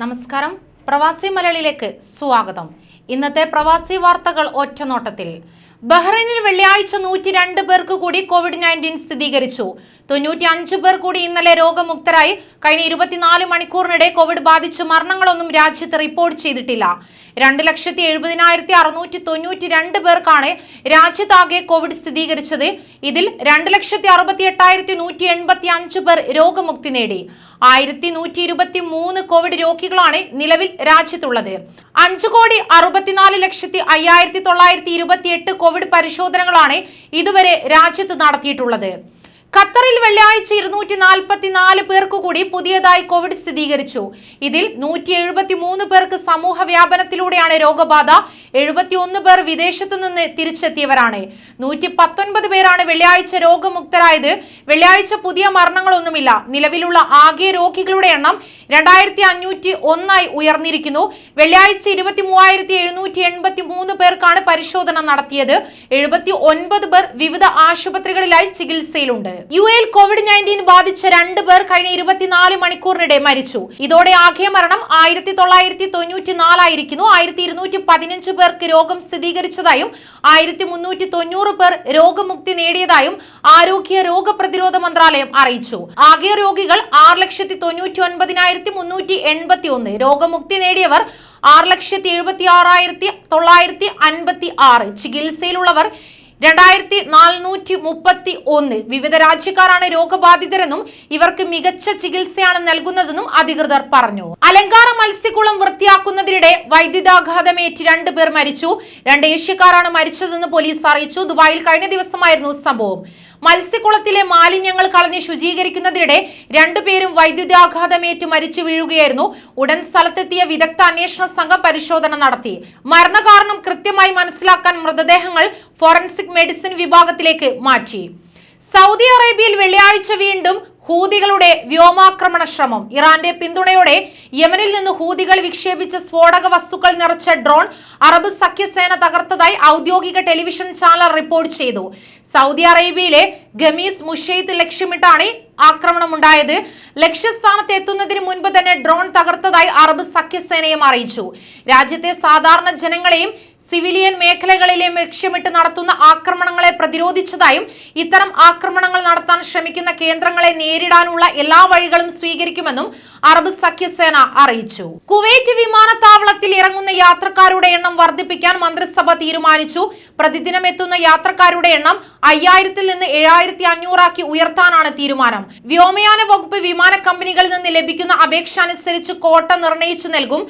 നമസ്കാരം. പ്രവാസി മലയാളിയിലേക്ക് സ്വാഗതം. ഇന്നത്തെ പ്രവാസി വാർത്തകൾ ഒറ്റനോട്ടത്തിൽ. ബഹ്റൈനിൽ വെള്ളിയാഴ്ച നൂറ്റി രണ്ട് പേർക്ക് കൂടി കോവിഡ് നയന്റീൻ സ്ഥിരീകരിച്ചു. തൊണ്ണൂറ്റി അഞ്ച് പേർ കൂടി ഇന്നലെ രോഗമുക്തരായി. കഴിഞ്ഞ ഇരുപത്തിനാല് മണിക്കൂറിനിടെ കോവിഡ് ബാധിച്ച് മരണങ്ങളൊന്നും രാജ്യത്ത് റിപ്പോർട്ട് ചെയ്തിട്ടില്ല. രണ്ട് ലക്ഷത്തി എഴുപതിനായിരത്തി അറുന്നൂറ്റി തൊണ്ണൂറ്റി രണ്ട് പേർക്കാണ് രാജ്യത്താകെ കോവിഡ് സ്ഥിരീകരിച്ചത്. ഇതിൽ രണ്ട് ലക്ഷത്തി അറുപത്തി എട്ടായിരത്തി നൂറ്റി എൺപത്തി അഞ്ച് പേർ രോഗമുക്തി നേടി. ആയിരത്തി നൂറ്റി ഇരുപത്തി മൂന്ന് കോവിഡ് രോഗികളാണ് നിലവിൽ രാജ്യത്തുള്ളത്. അഞ്ചു കോടി അറുപത്തിനാല് ലക്ഷത്തി അയ്യായിരത്തി തൊള്ളായിരത്തി ഇരുപത്തി എട്ട് കോവിഡ് പരിശോധനകളാണ് ഇതുവരെ രാജ്യത്ത് നടത്തിയിട്ടുള്ളത്. ഖത്തറിൽ വെള്ളിയാഴ്ച ഇരുന്നൂറ്റി നാൽപ്പത്തി നാല് പേർക്ക് കൂടി പുതിയതായി കോവിഡ് സ്ഥിരീകരിച്ചു. ഇതിൽ നൂറ്റി എഴുപത്തി മൂന്ന് പേർക്ക് സമൂഹ വ്യാപനത്തിലൂടെയാണ് രോഗബാധ എഴുപത്തിയൊന്ന് പേർ വിദേശത്തു നിന്ന് തിരിച്ചെത്തിയവരാണ്. നൂറ്റി പത്തൊൻപത് പേരാണ് വെള്ളിയാഴ്ച രോഗമുക്തരായത്. വെള്ളിയാഴ്ച പുതിയ മരണങ്ങളൊന്നുമില്ല. നിലവിലുള്ള ആകെ രോഗികളുടെ എണ്ണം രണ്ടായിരത്തി അഞ്ഞൂറ്റി ഒന്നായി ഉയർന്നിരിക്കുന്നു. വെള്ളിയാഴ്ച ഇരുപത്തി മൂവായിരത്തി എഴുന്നൂറ്റി എൺപത്തി മൂന്ന് പേർക്കാണ് പരിശോധന നടത്തിയത്. എഴുപത്തി ഒൻപത് പേർ വിവിധ ആശുപത്രികളിലായി ചികിത്സയിലുണ്ട്. യു എയിൽ കോവിഡ് നയന്റീൻ ബാധിച്ച രണ്ട് പേർ കഴിഞ്ഞ ഇരുപത്തിനാല് മണിക്കൂറിനിടെ മരിച്ചു. ഇതോടെ ആകെ മരണം ആയിരത്തി തൊള്ളായിരത്തി തൊണ്ണൂറ്റി നാലായിരിക്കുന്നു ആയിരത്തി ഇരുന്നൂറ്റി പതിനഞ്ച് പേർക്ക് രോഗം സ്ഥിരീകരിച്ചതായും ആയിരത്തി മുന്നൂറ്റി തൊണ്ണൂറ് പേർ രോഗമുക്തി നേടിയതായും ആരോഗ്യ രോഗപ്രതിരോധ മന്ത്രാലയം അറിയിച്ചു. ആകെ രോഗികൾ ആറ് ലക്ഷത്തി തൊണ്ണൂറ്റി ഒൻപതിനായിരത്തി മുന്നൂറ്റി എൺപത്തി ഒന്ന് രോഗമുക്തി നേടിയവർ ആറ് ലക്ഷത്തി എഴുപത്തി ആറായിരത്തി തൊള്ളായിരത്തി അൻപത്തി ആറ് ചികിത്സയിലുള്ളവർ രണ്ടായിരത്തി നാനൂറ്റി മുപ്പത്തി ഒന്ന് വിവിധ രാജ്യക്കാരാണ് രോഗബാധിതരെന്നും ഇവർക്ക് മികച്ച ചികിത്സയാണ് നൽകുന്നതെന്നും അധികൃതർ പറഞ്ഞു. അലങ്കാര മത്സ്യക്കുളം വൃത്തിയാക്കുന്നതിനിടെ വൈദ്യുതാഘാതമേറ്റ് രണ്ടു പേർ മരിച്ചു. രണ്ട് ഏഷ്യക്കാരാണ് മരിച്ചതെന്ന് പോലീസ് അറിയിച്ചു. ദുബായിൽ കഴിഞ്ഞ ദിവസമായിരുന്നു സംഭവം. മത്സ്യക്കുളത്തിലെ മാലിന്യങ്ങൾ കളഞ്ഞ് ശുചീകരിക്കുന്നതിനിടെ രണ്ടുപേരും വൈദ്യുതാഘാതമേറ്റ് മരിച്ചു വീഴുകയായിരുന്നു. ഉടൻ സ്ഥലത്തെത്തിയ വിദഗ്ധ അന്വേഷണ സംഘം പരിശോധന നടത്തി. മരണകാരണം കൃത്യമായി മനസ്സിലാക്കാൻ മൃതദേഹങ്ങൾ ഫോറൻസിക് മെഡിസിൻ വിഭാഗത്തിലേക്ക് മാറ്റി. സൗദി അറേബ്യയിൽ വെള്ളിയാഴ്ച വീണ്ടും ഹൂതികളുടെ വ്യോമാക്രമണ ശ്രമം. ഇറാന്റെ പിന്തുണയോടെ യമനിൽ നിന്ന് ഹൂതികൾ വിക്ഷേപിച്ച സ്ഫോടക വസ്തുക്കൾ നിറച്ച ഡ്രോൺ അറബ് സഖ്യസേന തകർത്തതായി ഔദ്യോഗിക ടെലിവിഷൻ ചാനൽ റിപ്പോർട്ട് ചെയ്തു. സൗദി അറേബ്യയിലെ ഗമീസ് മുഷെയ്ത്ത് ലക്ഷ്യമിട്ടാണ് ആക്രമണം ഉണ്ടായത് ലക്ഷ്യസ്ഥാനത്ത് എത്തുന്നതിന് മുൻപ് തന്നെ ഡ്രോൺ തകർത്തതായി അറബ് സഖ്യസേനയും അറിയിച്ചു. രാജ്യത്തെ സാധാരണ ജനങ്ങളെയും സിവിലിയൻ മേഖലകളിലെ ലക്ഷ്യമിട്ട് നടത്തുന്ന ആക്രമണങ്ങളെ പ്രതിരോധിച്ചതായും ഇത്തരം ആക്രമണങ്ങൾ നടത്താൻ ശ്രമിക്കുന്ന കേന്ദ്രങ്ങളെ നേരിടാനുള്ള എല്ലാ വഴികളും സ്വീകരിക്കുമെന്നും അറബ് സഖ്യസേന അറിയിച്ചു. കുവൈറ്റ് വിമാനത്താവളത്തിൽ ഇറങ്ങുന്ന യാത്രക്കാരുടെ എണ്ണം വർദ്ധിപ്പിക്കാൻ മന്ത്രിസഭ തീരുമാനിച്ചു. പ്രതിദിനം എത്തുന്ന യാത്രക്കാരുടെ എണ്ണം അയ്യായിരത്തിൽ നിന്ന് ഏഴായിരത്തി അഞ്ഞൂറാക്കി ഉയർത്താനാണ് തീരുമാനം. വ്യോമയാന വകുപ്പ് വിമാന കമ്പനികളിൽ നിന്ന് ലഭിക്കുന്ന അപേക്ഷ അനുസരിച്ച് കോട്ട നിർണയിച്ചു നൽകും.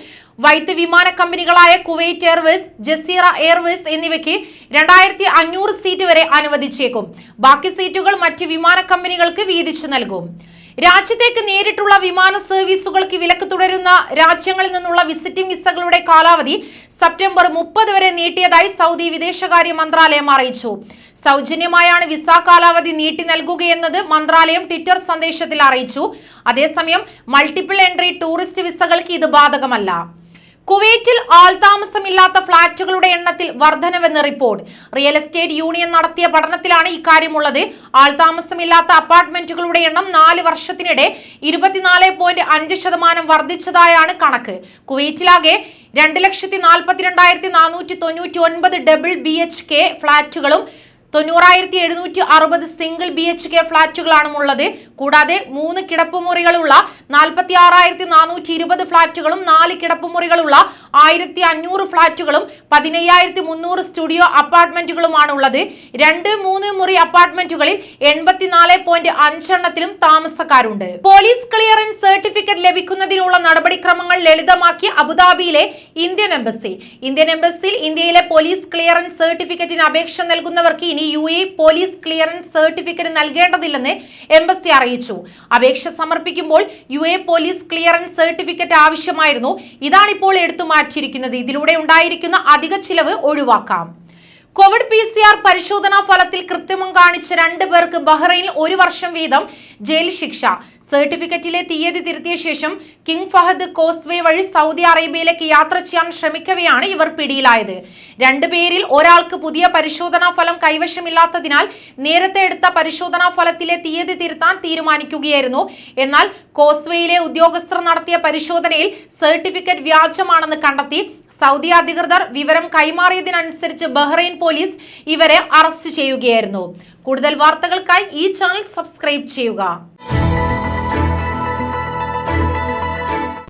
വൈത്ത് വിമാന കമ്പനികളായ കുവൈറ്റ് എയർവേസ് ജസീറ എയർവേസ് എന്നിവയ്ക്ക് രണ്ടായിരത്തി അഞ്ഞൂറ് സീറ്റ് വരെ അനുവദിച്ചേക്കും. ബാക്കി സീറ്റുകൾ മറ്റ് വിമാന കമ്പനികൾക്ക് വീതിച്ചു നൽകും. രാജ്യത്തേക്ക് നേരിട്ടുള്ള വിമാന സർവീസുകൾക്ക് വിലക്ക് തുടരുന്ന രാജ്യങ്ങളിൽ നിന്നുള്ള വിസിറ്റിംഗ് വിസകളുടെ കാലാവധി സെപ്റ്റംബർ മുപ്പത് വരെ നീട്ടിയതായി സൗദി വിദേശകാര്യ മന്ത്രാലയം അറിയിച്ചു. സൗജന്യമായാണ് വിസ കാലാവധി നീട്ടി നൽകുകയെന്നത് മന്ത്രാലയം ട്വിറ്റർ സന്ദേശത്തിൽ അറിയിച്ചു. അതേസമയം മൾട്ടിപ്പിൾ എൻട്രി ടൂറിസ്റ്റ് വിസകൾക്ക് ഇത് ബാധകമല്ല. കുവൈറ്റിൽ ആൾതാമസമില്ലാത്ത ഫ്ളാറ്റുകളുടെ എണ്ണത്തിൽ വർധനവെന്ന് റിപ്പോർട്ട്. റിയൽ എസ്റ്റേറ്റ് യൂണിയൻ നടത്തിയ പഠനത്തിലാണ് ഇക്കാര്യമുള്ളത്. ആൾതാമസമില്ലാത്ത അപ്പാർട്ട്മെന്റുകളുടെ എണ്ണം നാല് വർഷത്തിനിടെ ഇരുപത്തിനാല് പോയിന്റ് അഞ്ച് ശതമാനം വർദ്ധിച്ചതായാണ് കണക്ക്. കുവൈറ്റിലാകെ രണ്ട് ലക്ഷത്തി നാൽപ്പത്തിരണ്ടായിരത്തി നാനൂറ്റി തൊണ്ണൂറ്റി ഒൻപത് ഡബിൾ ബി എച്ച് കെ ഫ്ളാറ്റുകളും തൊണ്ണൂറായിരത്തി എഴുന്നൂറ്റി അറുപത് സിംഗിൾ ബി എച്ച് കെ ഫ്ളാറ്റുകളാണ് ഉള്ളത്. കൂടാതെ മൂന്ന് കിടപ്പുമുറികളുള്ള നാൽപ്പത്തി ആറായിരത്തി നാനൂറ്റി ഇരുപത് ഫ്ളാറ്റുകളും നാല് കിടപ്പുമുറികളുള്ള ആയിരത്തി അഞ്ഞൂറ് ഫ്ളാറ്റുകളും പതിനയ്യായിരത്തി മുന്നൂറ് സ്റ്റുഡിയോ അപ്പാർട്ട്മെന്റുകളുമാണ് ഉള്ളത്. രണ്ട് മൂന്ന് മുറി അപ്പാർട്ട്മെന്റുകളിൽ എൺപത്തിനാല് പോയിന്റ് അഞ്ചെണ്ണത്തിലും താമസക്കാരുണ്ട്. പോലീസ് ക്ലിയറൻസ് സർട്ടിഫിക്കറ്റ് ലഭിക്കുന്നതിനുള്ള നടപടിക്രമങ്ങൾ ലളിതമാക്കി അബുദാബിയിലെ ഇന്ത്യൻ എംബസി. ഇന്ത്യൻ എംബസിയിൽ ഇന്ത്യയിലെ പോലീസ് ക്ലിയറൻസ് സർട്ടിഫിക്കറ്റിന് അപേക്ഷ നൽകുന്നവർക്ക് ഇനി U A police clearance certificate നൽകേണ്ടതില്ലെന്ന് embassy അറിയിച്ചു. അപേക്ഷ സമർപ്പിക്കുമ്പോൾ U A police clearance certificate ആവശ്യമായിരുന്നു. ഇതാണിപ്പോൾ എടുത്തു മാറ്റിയിരിക്കുന്നത്. ഇതിലൂടെ ഉണ്ടായിരിക്കുന്ന അധിക ചിലവ് ഒഴിവാക്കാം. കോവിഡ് പി സി ആർ പരിശോധനാ ഫലത്തിൽ കൃത്രിമം കാണിച്ച രണ്ട് പേർക്ക് ബഹ്റൈനിൽ ഒരു വർഷം വീതം ജയിൽ ശിക്ഷ. സർട്ടിഫിക്കറ്റിലെ തീയതി തിരുത്തിയ ശേഷം കിങ് ഫഹദ് കോസ്വേ വഴി സൗദി അറേബ്യയിലേക്ക് യാത്ര ചെയ്യാൻ ശ്രമിക്കവെയാണ് ഇവർ പിടിയിലായത്. രണ്ടുപേരിൽ ഒരാൾക്ക് പുതിയ പരിശോധനാ ഫലം കൈവശമില്ലാത്തതിനാൽ നേരത്തെ എടുത്ത പരിശോധനാ ഫലത്തിലെ തീയതി തിരുത്താൻ തീരുമാനിക്കുകയായിരുന്നു. എന്നാൽ കോസ്വേയിലെ ഉദ്യോഗസ്ഥർ നടത്തിയ പരിശോധനയിൽ സർട്ടിഫിക്കറ്റ് വ്യാജമാണെന്ന് കണ്ടെത്തി സൗദി അധികൃതർ വിവരം കൈമാറിയതിനനുസരിച്ച് ബഹ്റൈൻ പോലീസ് ഇവരെ അറസ്റ്റ് ചെയ്യുകയായിരുന്നു. കൂടുതൽ വാർത്തകൾക്കായി ഈ ചാനൽ സബ്സ്ക്രൈബ് ചെയ്യുക.